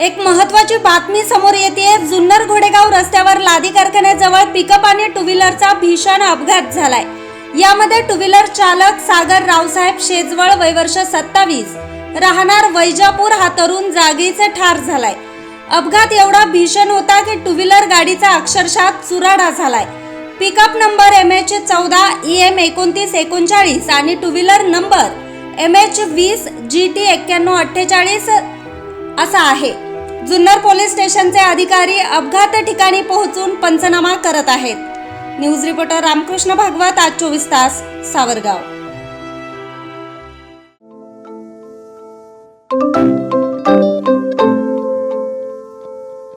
एक महत्वाची बातमी समोर येते. जुन्नर घोडेगाव रस्त्यावर लादी कारखान्याजवळ पिकअप आणि टू व्हीलरचा भीषण अपघात झालाय. यामध्ये टू व्हीलर चालक सागर रावसाहेब शेजवळ वयवर्ष सत्तावीस राहणार वैजापूर हा तरुण जागीच ठार झालाय. अपघात एवढा भीषण होता की टू व्हीलर गाडीचा अक्षरशः चुराडा झालाय. पिकअप नंबर एम एच चौदा ई एम एकोणतीस एकोणचाळीस आणि two wheeler number M H वीस जी टी एक्क्याण्णव अठ्ठेचाळीस असा आहे. जुन्नर पोलीस स्टेशनचे अधिकारी अपघात ठिकाणी पोहोचून पंचनामा करत आहेत. न्यूज रिपोर्टर रामकृष्ण भागवत आज चोवीस तास सावरगाव.